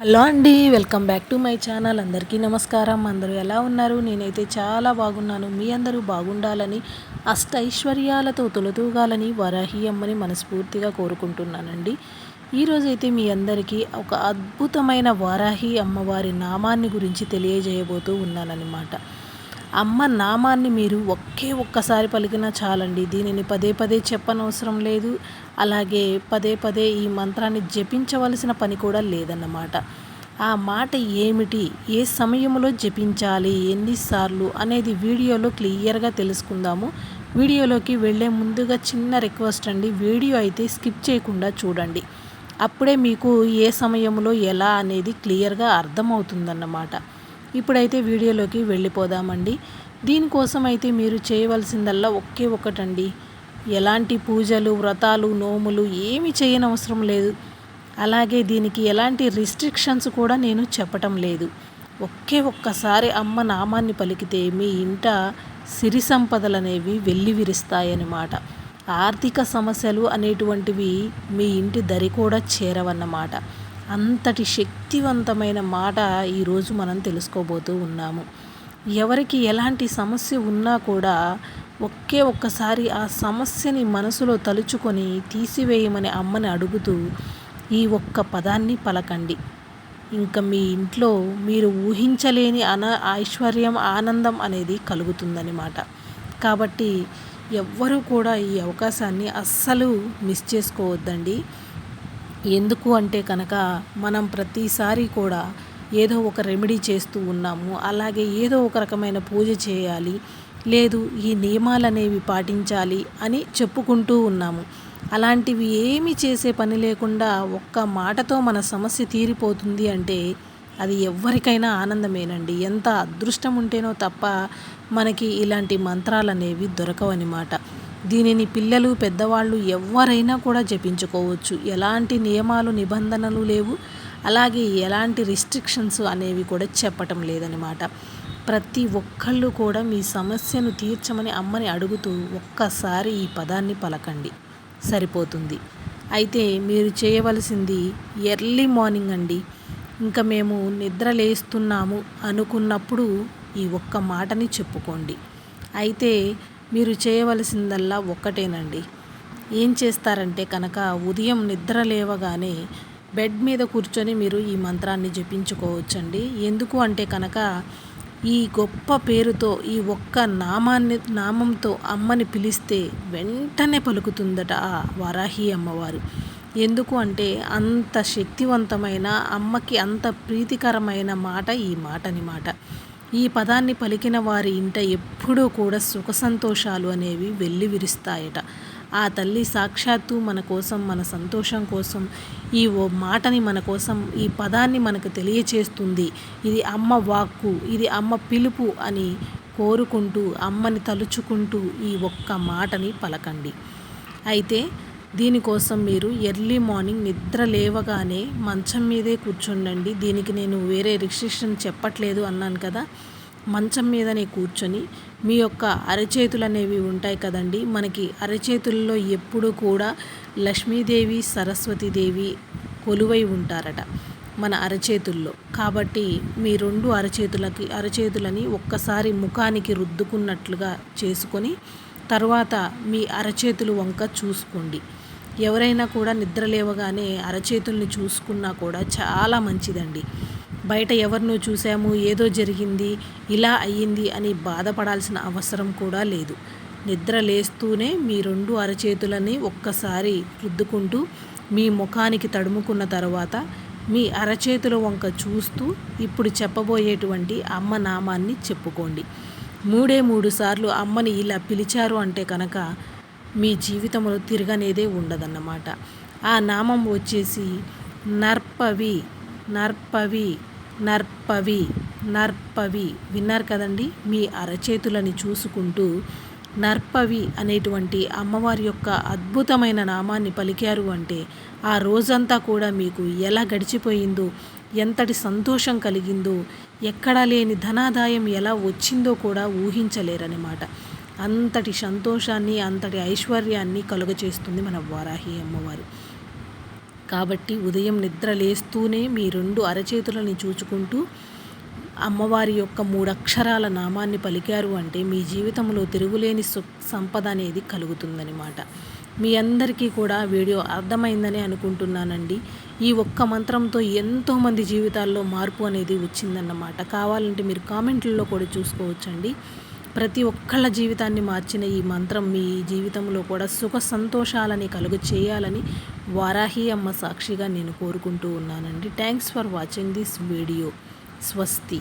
Hello అండి welcome back to my channel. అందరికీ నమస్కారం. అందరూ ఎలా ఉన్నారు? నేనైతే చాలా బాగున్నాను. మీ అందరూ బాగుండాలని అష్ట ఐశ్వర్యాలతో తొలతూగాలని వరాహి అమ్మని మనస్ఫూర్తిగా కోరుకుంటున్నానండి. ఈరోజైతే మీ అందరికీ ఒక అద్భుతమైన వారాహి అమ్మవారి నామాన్ని గురించి తెలియజేయబోతూ ఉన్నానన్నమాట. అమ్మ నామాన్ని మీరు ఒకే ఒక్కసారి పలికినా చాలండి. దీనిని పదే పదే చెప్పనవసరం లేదు. అలాగే పదే పదే ఈ మంత్రాన్ని జపించవలసిన పని కూడా లేదన్నమాట. ఆ మాట ఏమిటి? ఏ సమయంలో జపించాలి? ఎన్నిసార్లు? అనేది వీడియోలో క్లియర్గా తెలుసుకుందాము. వీడియోలోకి వెళ్ళే ముందుగా చిన్న రిక్వెస్ట్ అండి. వీడియో అయితే స్కిప్ చేయకుండా చూడండి. అప్పుడే మీకు ఏ సమయంలో ఎలా అనేది క్లియర్గా అర్థమవుతుందన్నమాట. ఇప్పుడైతే వీడియోలోకి వెళ్ళిపోదామండి. దీనికోసం అయితే మీరు చేయవలసిందల్లా ఒకే ఒకటండి. ఎలాంటి పూజలు వ్రతాలు నోములు ఏమి చేయనవసరం లేదు. అలాగే దీనికి ఎలాంటి రిస్ట్రిక్షన్స్ కూడా నేను చెప్పటం లేదు. ఒకే ఒక్కసారి అమ్మ నామాన్ని పలికితే మీ ఇంట సిరి సంపదలు అనేవి వెళ్ళి విరుస్తాయన్నమాట. ఆర్థిక సమస్యలు అనేటువంటివి మీ ఇంటి దరి కూడా చేరవన్నమాట. అంతటి శక్తివంతమైన మాట ఈరోజు మనం తెలుసుకోబోతూ ఉన్నాము. ఎవరికి ఎలాంటి సమస్య ఉన్నా కూడా ఒకే ఒక్కసారి ఆ సమస్యని మనసులో తలుచుకొని తీసివేయమని అమ్మని అడుగుతూ ఈ ఒక్క పదాన్ని పలకండి. ఇంకా మీ ఇంట్లో మీరు ఊహించలేని అన ఐశ్వర్యం ఆనందం అనేది కలుగుతుందన్నమాట. కాబట్టి ఎవ్వరూ కూడా ఈ అవకాశాన్ని అస్సలు మిస్ చేసుకోవద్దండి. ఎందుకు అంటే కనుక మనం ప్రతిసారి కూడా ఏదో ఒక రెమెడీ చేస్తూ ఉన్నాము. అలాగే ఏదో ఒక రకమైన పూజ చేయాలి. లేదు ఈ నియమాలు అనేవి పాటించాలి అని చెప్పుకుంటూ ఉన్నాము. అలాంటివి ఏమి చేసే పని లేకుండా ఒక్క మాటతో మన సమస్య తీరిపోతుంది అంటే అది ఎవరికైనా ఆనందమేనండి. ఎంత అదృష్టం ఉంటేనో తప్ప మనకి ఇలాంటి మంత్రాలు అనేవి దొరకవన్నమాట దీనిని పిల్లలు పెద్దవాళ్ళు ఎవరైనా కూడా జపించుకోవచ్చు. ఎలాంటి నియమాలు నిబంధనలు లేవు. అలాగే ఎలాంటి రిస్ట్రిక్షన్స్ అనేవి కూడా చెప్పటం లేదనమాట ప్రతి ఒక్కళ్ళు కూడా మీ సమస్యను తీర్చమని అమ్మని అడుగుతూ ఒక్కసారి ఈ పదాన్ని పలకండి. సరిపోతుంది. అయితే మీరు చేయవలసింది ఎర్లీ మార్నింగ్ అండి. ఇంకా మేము నిద్ర లేస్తున్నాము అనుకున్నప్పుడు ఈ ఒక్క మాటని చెప్పుకోండి. అయితే మీరు చేయవలసిందల్లా ఒక్కటేనండి. ఏం చేస్తారంటే కనుక ఉదయం నిద్ర లేవగానే బెడ్ మీద కూర్చొని మీరు ఈ మంత్రాన్ని జపించుకోవచ్చండి. ఎందుకు అంటే కనుక ఈ గొప్ప పేరుతో ఈ ఒక్క నామాన్ని నామంతో అమ్మని పిలిస్తే వెంటనే పలుకుతుందట ఆ వరాహి అమ్మవారు. ఎందుకు అంటే అంత శక్తివంతమైన అమ్మకి అంత ప్రీతికరమైన మాట ఈ మాటని మాట. ఈ పదాన్ని పలికిన వారి ఇంట ఎప్పుడూ కూడా సుఖ సంతోషాలు అనేవి వెళ్ళి విరుస్తాయట. ఆ తల్లి సాక్షాత్తు మన కోసం మన సంతోషం కోసం ఈ ఓ మాటని మన కోసం ఈ పదాన్ని మనకు తెలియచేస్తుంది. ఇది అమ్మ వాక్కు ఇది అమ్మ పిలుపు అని కోరుకుంటూ అమ్మని తలుచుకుంటూ ఈ ఒక్క మాటని పలకండి. అయితే దీనికోసం మీరు ఎర్లీ మార్నింగ్ నిద్ర లేవగానే మంచం మీదే కూర్చోండి దీనికి నేను వేరే రిస్ట్రిక్షన్ చెప్పట్లేదు అన్నాను కదా. మంచం మీదనే కూర్చొని మీ యొక్క అరచేతులు అనేవి ఉంటాయి కదండి. మనకి అరచేతుల్లో ఎప్పుడు కూడా లక్ష్మీదేవి సరస్వతీదేవి కొలువై ఉంటారట మన అరచేతుల్లో. కాబట్టి మీ రెండు అరచేతులకి అరచేతులని ఒక్కసారి ముఖానికి రుద్దుకున్నట్లుగా చేసుకొని తర్వాత మీ అరచేతులు వంక చూసుకోండి. ఎవరైనా కూడా నిద్ర లేవగానే అరచేతుల్ని చూసుకున్నా కూడా చాలా మంచిదండి. బయట ఎవరినో చూసాము ఏదో జరిగింది ఇలా అయ్యింది అని బాధపడాల్సిన అవసరం కూడా లేదు. నిద్ర లేస్తూనే మీ రెండు అరచేతులని ఒక్కసారి రుద్దుకుంటూ మీ ముఖానికి తడుముకున్న తర్వాత మీ అరచేతుల వంక చూస్తూ ఇప్పుడు చెప్పబోయేటువంటి అమ్మ నామాన్ని చెప్పుకోండి. మూడే మూడు సార్లు అమ్మని ఇలా పిలిచారు అంటే కనుక మీ జీవితంలో తిరగనేదే ఉండదన్నమాట. ఆ నామం వచ్చేసి నర్పవి నర్పవి నర్పవి నర్పవి విన్నారు కదండి? మీ అరచేతులని చూసుకుంటూ నర్పవి అనేటువంటి అమ్మవారి యొక్క అద్భుతమైన నామాన్ని పలికారు అంటే ఆ రోజంతా కూడా మీకు ఎలా గడిచిపోయిందో ఎంతటి సంతోషం కలిగిందో ఎక్కడా లేని ధనాదాయం ఎలా వచ్చిందో కూడా ఊహించలేరనమాట అంతటి సంతోషాన్ని అంతటి ఐశ్వర్యాన్ని కలుగచేస్తుంది మన వారాహి అమ్మవారు. కాబట్టి ఉదయం నిద్ర లేస్తూనే మీ రెండు అరచేతులని చూచుకుంటూ అమ్మవారి యొక్క మూడు అక్షరాల నామాన్ని పలికారు అంటే మీ జీవితంలో తిరుగులేని సంపద అనేది కలుగుతుందనమాట మీ అందరికీ కూడా వీడియో అర్థమైందని అనుకుంటున్నానండి. ఈ ఒక్క మంత్రంతో ఎంతోమంది జీవితాల్లో మార్పు అనేది వచ్చిందన్నమాట. కావాలంటే మీరు కామెంట్లలో కూడా చూసుకోవచ్చండి. ప్రతి ఒక్కళ్ళ జీవితాన్ని మార్చిన ఈ మంత్రం మీ జీవితంలో కూడా సుఖ సంతోషాలని కలుగు చేయాలని వారాహి అమ్మ సాక్షిగా నేను కోరుకుంటూ ఉన్నానండి. Thanks for watching this video స్వస్తి